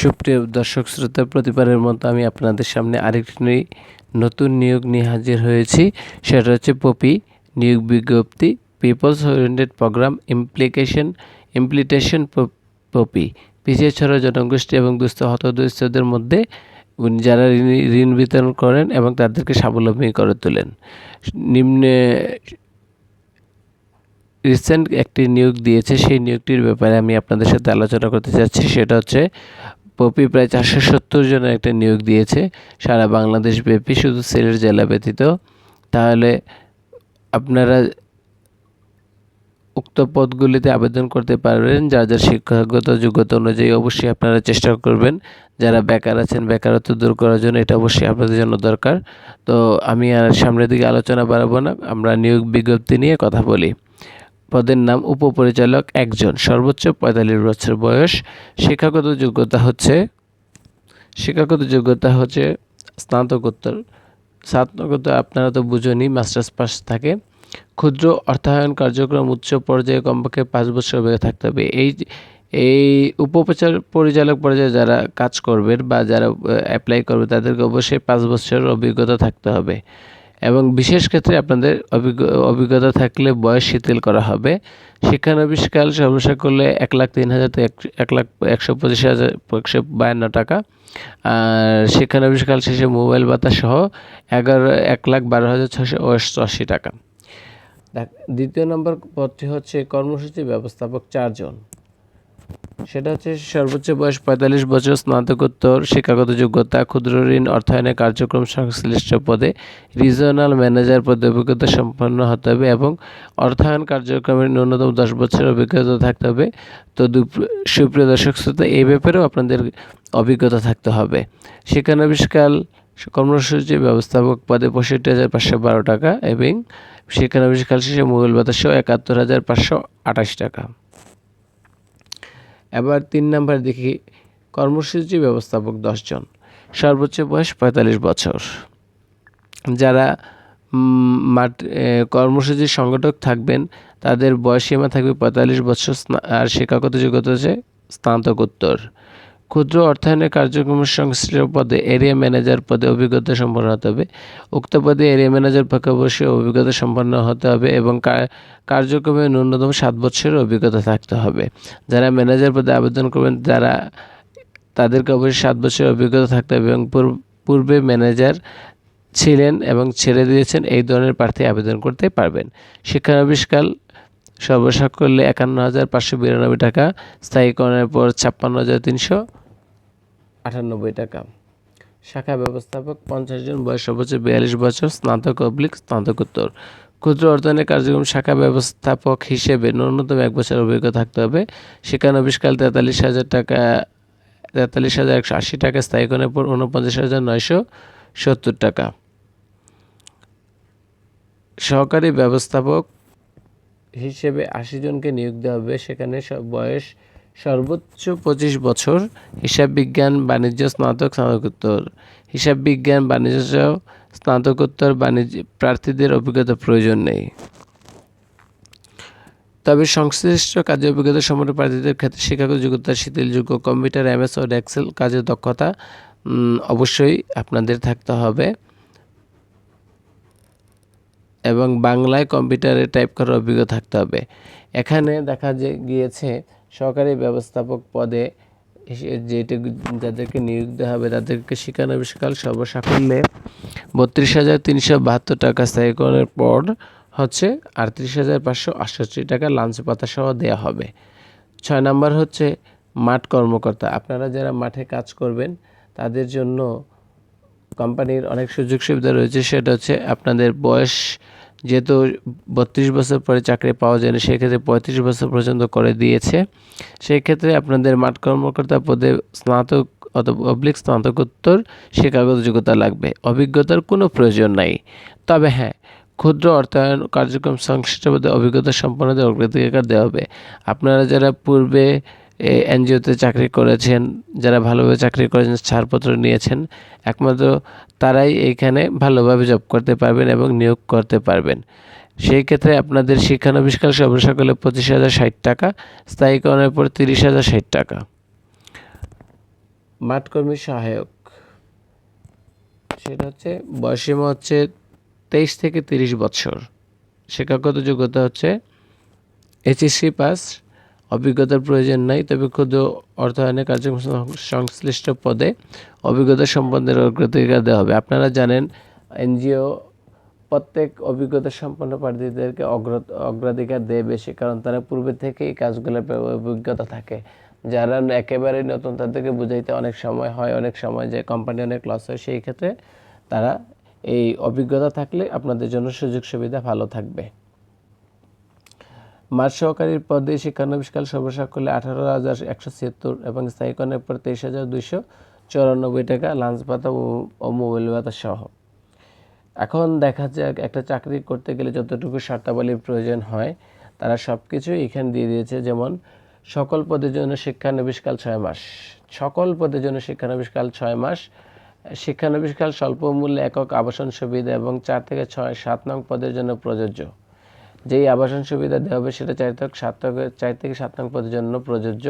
সুপ্রিয় দর্শক শ্রোতা, প্রতিবারের মতো আমি আপনাদের সামনে আরেকটি নতুন নিয়োগ নিয়ে হাজির হয়েছি। সেটা হচ্ছে পপি নিয়োগ বিজ্ঞপ্তি peoples oriented program implication implementation POPI. পিছিয়ে ছড়া জনগোষ্ঠী এবং দুস্থ হতদরিদ্রদের মধ্যে যারা ঋণ ঋণ বিতরণ করেন এবং তাদেরকে স্বাবলম্বী করে তোলেন। নিম্নে রিসেন্ট একটি নিয়োগ দিয়েছে, সেই নিয়োগটির ব্যাপারে আমি আপনাদের সাথে আলোচনা করতে চাচ্ছি সেটা হচ্ছে পপি প্রায় চারশো সত্তর জনের একটা নিয়োগ দিয়েছে। সারা বাংলাদেশ ব্যাপী শুধু সিলেট জেলা ব্যতীত। তাহলে আপনারা উক্ত পদগুলিতে আবেদন করতে পারবেন, যার যার শিক্ষাগত যোগ্যতা অনুযায়ী অবশ্যই আপনারা চেষ্টা করবেন। যারা বেকার আছেন, বেকারত্ব দূর করার জন্য এটা অবশ্যই আপনাদের জন্য দরকার। তো আমি আর সামনের দিকে আলোচনা বাড়াবো না, আমরা নিয়োগ বিজ্ঞপ্তি নিয়ে কথা বলি। পদের নাম উপপরিচালক একজন। সর্বোচ্চ পঁয়তাল্লিশ বছর বয়স। শিক্ষাগত যোগ্যতা হচ্ছে, শিক্ষাগত যোগ্যতা হচ্ছে স্নাতকোত্তর। স্নাতকোত্তর আপনারা তো বুঝনি, মাস্টার্স পাস থাকে। ক্ষুদ্র অর্থায়ন কার্যক্রম উচ্চ পর্যায়ে কমপক্ষে পাঁচ বছর বেড়ে থাকতে হবে। এই এই উপপ্রচার, পরিচালক পর্যায়ে যারা কাজ করবেন বা যারা অ্যাপ্লাই করবে, তাদেরকে অবশ্যই পাঁচ বছরের অভিজ্ঞতা থাকতে হবে। এবং বিশেষ ক্ষেত্রে আপনাদের অভিজ্ঞতা থাকলে বয়স শিথিল করা হবে। শিক্ষানবিষ্কাল সর্বশেষ করলে এক লাখ তিন হাজার এক লাখ একশো পঁচিশ হাজার একশো বায়ান্ন টাকা। আর শিক্ষানবিষ্কাল শেষে মোবাইল ভাতা সহ এগারো, এক লাখ বারো হাজার ছশো অষ্টআশি টাকা। দ্বিতীয় নম্বর পদটি হচ্ছে কর্মসূচি ব্যবস্থাপক চারজন। সেটা হচ্ছে সর্বোচ্চ বয়স পঁয়তাল্লিশ বছর স্নাতকোত্তর শিক্ষাগত যোগ্যতা, ক্ষুদ্র ঋণ, অর্থায়নের কার্যক্রম সংশ্লিষ্ট পদে রিজনাল ম্যানেজার পদে অভিজ্ঞতা সম্পন্ন হতে হবে এবং অর্থায়ন কার্যক্রমের ন্যূনতম দশ বছরের অভিজ্ঞতা থাকতে হবে। তো সুপ্রিয় দর্শক শ্রোতা, এই ব্যাপারেও আপনাদের অভিজ্ঞতা থাকতে হবে। শিক্ষানবিষ্কাল কর্মসূচি ব্যবস্থাপক পদে পঁয়ষট্টি হাজার পাঁচশো বারো টাকা এবং শিক্ষানবিষ্কাল শেষে মূল বাতাসহ একাত্তর হাজার পাঁচশো আঠাশ টাকা। এবার তিন নাম্বার দেখি কর্মসূচি ব্যবস্থাপক দশজন, সর্বোচ্চ বয়স পঁয়তাল্লিশ বছর। যারা মাঠ কর্মসূচির সংগঠক থাকবেন, তাদের বয়সীমা থাকবে পঁয়তাল্লিশ বছর আর শিক্ষাগত যোগ্যতা হচ্ছে স্নাতকোত্তর। ক্ষুদ্র অর্থায়নের কার্যক্রমের সংশ্লিষ্ট পদে এরিয়া ম্যানেজার পদে অভিজ্ঞতা সম্পন্ন হতে হবে। উক্ত পদে এরিয়া ম্যানেজার পক্ষে অবশ্যই অভিজ্ঞতা সম্পন্ন হতে হবে এবং কার্যক্রমে ন্যূনতম সাত বছরের অভিজ্ঞতা থাকতে হবে। যারা ম্যানেজার পদে আবেদন করবেন যারা তাদেরকে অবশ্যই সাত বছরের অভিজ্ঞতা থাকতে হবে এবং পূর্বে ম্যানেজার ছিলেন এবং ছেড়ে দিয়েছেন, এই ধরনের প্রার্থী আবেদন করতে পারবেন। শিক্ষানবিষ্কাল সর্বসাকল্যে একান্ন হাজার পাঁচশো বিরানব্বই টাকা স্থায়ীকরণের পর ছাপ্পান্ন হাজার তিনশো আটানব্বই টাকা। শাখা ব্যবস্থাপক পঞ্চাশ জন, বয়স সর্বোচ্চ বিয়াল্লিশ বছর, স্নাতক অবলিক, স্নাতকোত্তর। ক্ষুদ্র অর্থনের কার্যক্রম শাখা ব্যবস্থাপক হিসেবে ন্যূনতম এক বছর অভিজ্ঞতা থাকতে হবে। সেখানে শিক্ষানবিষ্কাল তেতাল্লিশ হাজার টাকা, তেতাল্লিশ হাজার একশো আশি টাকা স্থায়ীকরণের পর উনপঞ্চাশ হাজার নয়শো সত্তর টাকা। সহকারী ব্যবস্থাপক হিসেবে আশি জনকে নিয়োগ দেওয়া হবে। সেখানে বয়স সর্বোচ্চ পঁচিশ বছর। হিসাব বিজ্ঞান, বাণিজ্য, স্নাতক, স্নাতকোত্তর। হিসাব বিজ্ঞান, বাণিজ্য স্নাতকোত্তর, বাণিজ্য, প্রার্থীদের অভিজ্ঞতা প্রয়োজন নেই। তবে সংশ্লিষ্ট কাজে অভিজ্ঞতা সম্পন্ন প্রার্থীদের ক্ষেত্রে শিক্ষাগত যোগ্যতা, শিথিলযোগ্য কম্পিউটার, এমএস ও এক্সেল কাজের দক্ষতা অবশ্যই আপনাদের থাকতে হবে। এবং বাংলায় কম্পিউটারে টাইপ করার অভিজ্ঞতা থাকতে হবে। এখানে দেখা যে গিয়েছে সরকারি ব্যবস্থাপক পদে যেটা যাদেরকে নিয়োগ দেওয়া হবে, তাদেরকে শিক্ষানবিষ্কাল সর্বসাফল্যে বত্রিশ হাজার তিনশো বাহাত্তর টাকা স্থায়ীকরণের পর হচ্ছে আটত্রিশ হাজার পাঁচশো আটষট্টি টাকা লাঞ্চ পাতা সহ দেওয়া হবে। ছয় নাম্বার হচ্ছে মাঠ কর্মকর্তা। আপনারা যারা মাঠে কাজ করবেন, তাদের জন্য কোম্পানির অনেক সুযোগ সুবিধা রয়েছে। সেটা হচ্ছে আপনাদের বয়স যেহেতু বত্রিশ বছর পরে চাকরি পাওয়া যায় না, সেক্ষেত্রে পঁয়ত্রিশ বছর পর্যন্ত করে দিয়েছে। সেই ক্ষেত্রে আপনাদের মাঠ কর্মকর্তা পদে স্নাতক অথবা অবলিক স্নাতকোত্তর শিক্ষাগত যোগ্যতা লাগবে। অভিজ্ঞতার কোনো প্রয়োজন নাই। তবে হ্যাঁ ক্ষুদ্র অর্থায়ন কার্যক্রম সংশ্লিষ্ট পদে অভিজ্ঞতা সম্পন্নদের অগ্রাধিকার দেওয়া হবে। আপনারা যারা পূর্বে এনজিওতে চাকরি করেছেন, যারা ভালোভাবে চাকরি করেছেন, ছাড়পত্র নিয়েছেন, একমাত্র তারাই এইখানে ভালোভাবে জব করতে পারবেন এবং নিয়োগ করতে পারবেন। সেই ক্ষেত্রে আপনাদের শিক্ষানবিষ্কার সর্বসকলে পঁচিশ হাজার ষাট টাকা স্থায়ীকরণের পর তিরিশ হাজার ষাট টাকা। মাঠকর্মী সহায়ক, সেটা হচ্ছে বয়সীমা হচ্ছে তেইশ থেকে তিরিশ বছর। শিক্ষাগত যোগ্যতা হচ্ছে এইচএসসি পাস অভিজ্ঞতার প্রয়োজন নাই, তবে ক্ষুদ্র অর্থায়নে কার্যক্রম সংশ্লিষ্ট পদে অভিজ্ঞতা সম্পন্নের অগ্রাধিকার দেওয়া হবে। আপনারা জানেন, এনজিও প্রত্যেক অভিজ্ঞতা সম্পন্ন প্রার্থীদেরকে অগ্র- অগ্রাধিকার দেয় বেশি কারণ তারা পূর্বে থেকে এই কাজগুলোর অভিজ্ঞতা থাকে। যারা একেবারে নতুন তাদেরকে বুঝাইতে অনেক সময় হয়, অনেক সময় যে কোম্পানি অনেক লস হয়, সেই ক্ষেত্রে তারা এই অভিজ্ঞতা থাকলে আপনাদের জন্য সুযোগ সুবিধা ভালো থাকবে। মাঠ সহকারীর পদে শিক্ষানবিষ্কাল সর্বসাকল্যে আঠারো হাজার একশো ছিয়াত্তর এবং স্থায়ীকরণের পর তেইশ হাজার দুইশো চুরানব্বই টাকা, লাঞ্চ ও- ও মোবাইল ভাতা সহ। এখন দেখা যাক, একটা চাকরি করতে গেলে যতটুকু শর্তাবলীর প্রয়োজন হয়, তারা সব কিছুই এখানে দিয়ে দিয়েছে, যেমন সকল পদের জন্য শিক্ষানবিষ্কাল ছয় মাস। সকল পদের জন্য শিক্ষানবিষ্কাল ছয় মাস, শিক্ষানবিষ্কাল স্বল্প মূল্যে একক আবাসন সুবিধা এবং চার থেকে ছয়, সাত নং পদের জন্য প্রযোজ্য। যেই আবাসন সুবিধা দেওয়া হবে সেটা চার থেকে সাত চার থেকে সাত নং পদের জন্য প্রযোজ্য।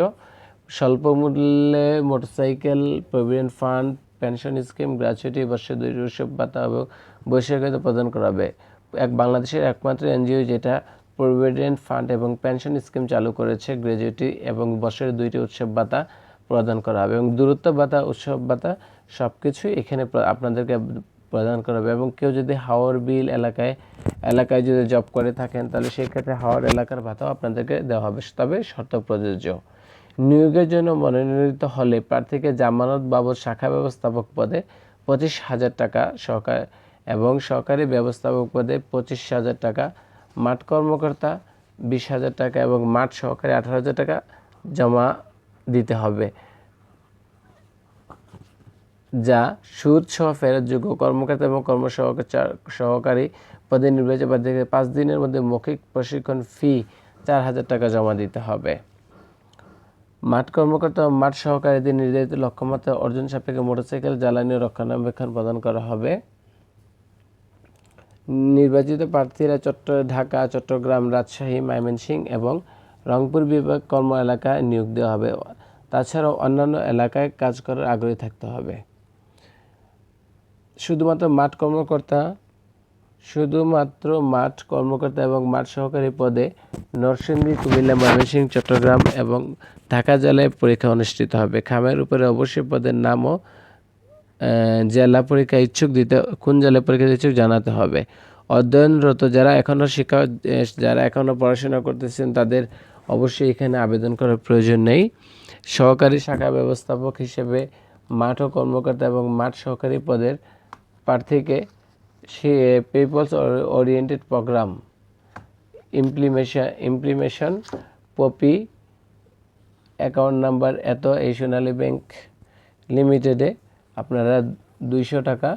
স্বল্প মূল্যে motorcycle, provident fund, pension scheme, gratuity, বর্ষে দুই উৎসব, ভাতা এবং বৈশাখিত প্রদান করা হবে। এক বাংলাদেশের একমাত্র এনজিও যেটা প্রভিডেন্ট ফান্ড এবং পেনশন স্কিম চালু করেছে গ্র্যাজুইটি এবং বছরে দুইটি উৎসব, ভাতা প্রদান করা হবে এবং দূরত্ব, ভাতা, উৎসব, ভাতা সব কিছুই এখানে আপনাদেরকে প্রদান করা হবে। এবং কেউ যদি হাওর বিল এলাকায় এলাকায় যদি জব করে থাকেন, তাহলে সেই ক্ষেত্রে হাওর এলাকার ভাতাও আপনাদেরকে দেওয়া হবে। তবে শর্ত প্রযোজ্য। নিয়োগের জন্য মনোনীত হলে প্রার্থীকে জামানত বাবদ শাখা ব্যবস্থাপক পদে পঁচিশ হাজার টাকা সহকার এবং সহকারী ব্যবস্থাপক পদে পঁচিশ হাজার টাকা, মাঠ কর্মকর্তা বিশ হাজার টাকা এবং মাঠ সহকারী আঠারো হাজার টাকা জমা দিতে হবে। যা সুদ সহ ফেরতযোগ্য কর্মকর্তা এবং সহকারী পদে নির্বাচিত প্রার্থীকে পাঁচ দিনের মধ্যে মৌখিক প্রশিক্ষণ ফি চার হাজার টাকা জমা দিতে হবে। মাঠ কর্মকর্তা ও মাঠ সহকারীদের নির্ধারিত লক্ষ্যমাত্রা অর্জন সাপেক্ষে মোটরসাইকেল জ্বালানি রক্ষণাবেক্ষণ প্রদান করা হবে। নির্বাচিত প্রার্থীরা চট্ট ঢাকা, চট্টগ্রাম, রাজশাহী, ময়মনসিংহ এবং রংপুর বিভাগ কর্ম এলাকায় নিয়োগ দেওয়া হবে। তাছাড়াও অন্যান্য এলাকায় কাজ করার আগ্রহী থাকতে হবে। শুধুমাত্র মাঠ কর্মকর্তা, শুধুমাত্র মাঠ কর্মকর্তা এবং মাঠ সহকারী পদে নরসিংদী, কুমিল্লা, ময়মনসিংহ, চট্টগ্রাম এবং ঢাকা জেলায় পরীক্ষা অনুষ্ঠিত হবে। খামের উপরে অবশ্যই পদের নামও জেলা পরীক্ষা ইচ্ছুক দিতে, কোন জেলা পরীক্ষা ইচ্ছুক জানাতে হবে। অধ্যয়নরত যারা এখনও শিক্ষা যারা এখনও পড়াশোনা করতেছেন তাদের অবশ্যই এখানে আবেদন করার প্রয়োজন নেই। সহকারী শাখা ব্যবস্থাপক হিসেবে মাঠ ও কর্মকর্তা এবং মাঠ সহকারী পদের প্রার্থীকে সে peoples oriented program implementation implementation POPI account number এত এই সোনালী ব্যাংক লিমিটেডে আপনারা দুইশো টাকা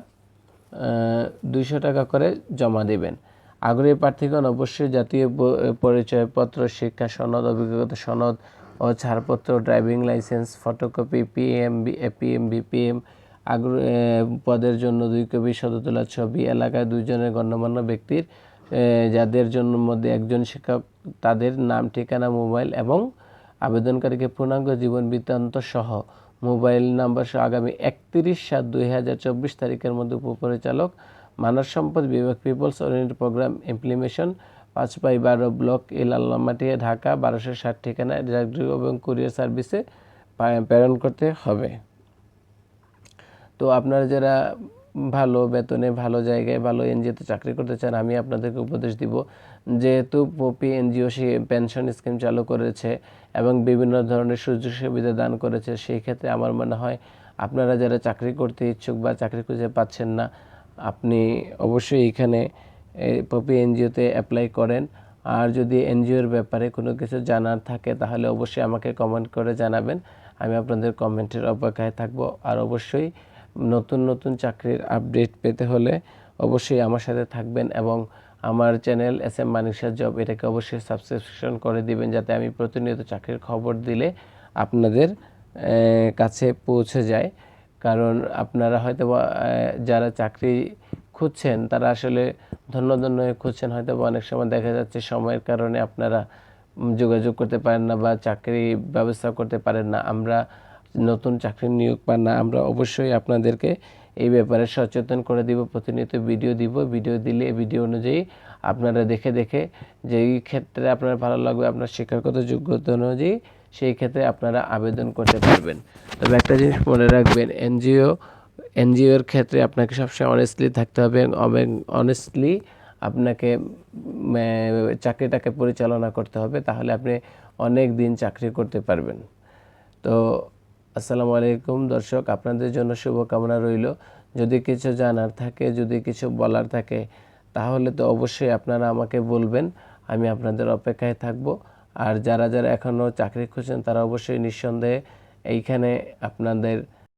দুইশো টাকা করে জমা দেবেন। আগ্রহী প্রার্থীগণ অবশ্যই জাতীয় পরিচয়পত্র, শিক্ষা সনদ, অভিজ্ঞতা সনদ ও ছাড়পত্র driving license photocopy PM PM BPM আগ্রহ পদের জন্য দুই কপি সদতলা ছবি, এলাকায় দুইজনের গণ্যমান্য ব্যক্তির যাদের জন্য মধ্যে একজন শিক্ষক, তাদের নাম, ঠিকানা, মোবাইল এবং আবেদনকারীকে পূর্ণাঙ্গ জীবন বৃত্তান্ত সহ মোবাইল নাম্বার সহ আগামী একত্রিশ সাত দুই হাজার চব্বিশ তারিখের মধ্যে উপপরিচালক, মানব সম্পদ বিভাগ পিপলস ওরিয়েন্টেড প্রোগ্রাম ইমপ্লিমেশন পাঁচ বাই বারো ব্লক এল আল্লামাটিয়া ঢাকা, বারোশো ষাট ঠিকানায় এবং কুরিয়ার সার্ভিসে প্রেরণ করতে হবে। তো আপনারা যারা ভালো বেতনে, ভালো জায়গায়, ভালো এনজিওতে চাকরি করতে চান, আমি আপনাদেরকে উপদেশ দিব। যেহেতু পপি এনজিও সে পেনশন স্কিম চালু করেছে এবং বিভিন্ন ধরনের সুযোগ সুবিধা দান করেছে, সেই ক্ষেত্রে আমার মনে হয় আপনারা যারা চাকরি করতে ইচ্ছুক বা চাকরি খুঁজে পাচ্ছেন না, আপনি অবশ্যই এখানে পপি এনজিওতে অ্যাপ্লাই করেন। আর যদি এনজিওর ব্যাপারে কোনো কিছু জানার থাকে, তাহলে অবশ্যই আমাকে কমেন্ট করে জানাবেন। আমি আপনাদের কমেন্টের অপেক্ষায় থাকব। আর অবশ্যই নতুন নতুন চাকরির আপডেট পেতে হলে অবশ্যই আমার সাথে থাকবেন এবং আমার channel S M Manikshaw job এটাকে অবশ্যই সাবস্ক্রিপশন করে দিবেন যাতে আমি প্রতিনিয়ত চাকরির খবর দিলে আপনাদের কাছে পৌঁছে যায়। কারণ আপনারা হয়তো যারা চাকরি খুঁজছেন তারা আসলে ধন্য ধন্য হয়ে খুঁজছেন। হয়তো অনেক সময় দেখা যাচ্ছে সময়ের কারণে আপনারা যোগাযোগ করতে পারেন না বা চাকরি ব্যবস্থা করতে পারেন না। আমরা নতুন চাকরি নিয়োগ পান না, আমরা অবশ্যই আপনাদেরকে এই ব্যাপারে সচেতন করে দিব, প্রতিনিয়ত ভিডিও দিব। ভিডিও দিলে, ভিডিও অনুযায়ী আপনারা দেখে দেখে যেই ক্ষেত্রে আপনার ভালো লাগবে, আপনার শিক্ষাগত যোগ্যতা অনুযায়ী সেই ক্ষেত্রে আপনারা আবেদন করতে পারবেন। তবে একটা জিনিস মনে রাখবেন, এনজিও, এনজিওর ক্ষেত্রে আপনাকে সবসময় অনেস্টলি থাকতে হবে এবং অনেস্টলি আপনাকে চাকরিটাকে পরিচালনা করতে হবে, তাহলে আপনি অনেক দিন চাকরি করতে পারবেন। তো আসসালামু আলাইকুম দর্শক, আপনাদের জন্য শুভকামনা রইল। যদি কিছু জানার থাকে, যদি কিছু বলার থাকে, তাহলে তো অবশ্যই আপনারা আমাকে বলবেন, আমি আপনাদের অপেক্ষায় থাকব। আর যারা যারা এখনও চাকরি খুঁজছেন, তারা অবশ্যই নিঃসন্দেহে এইখানে আপনাদের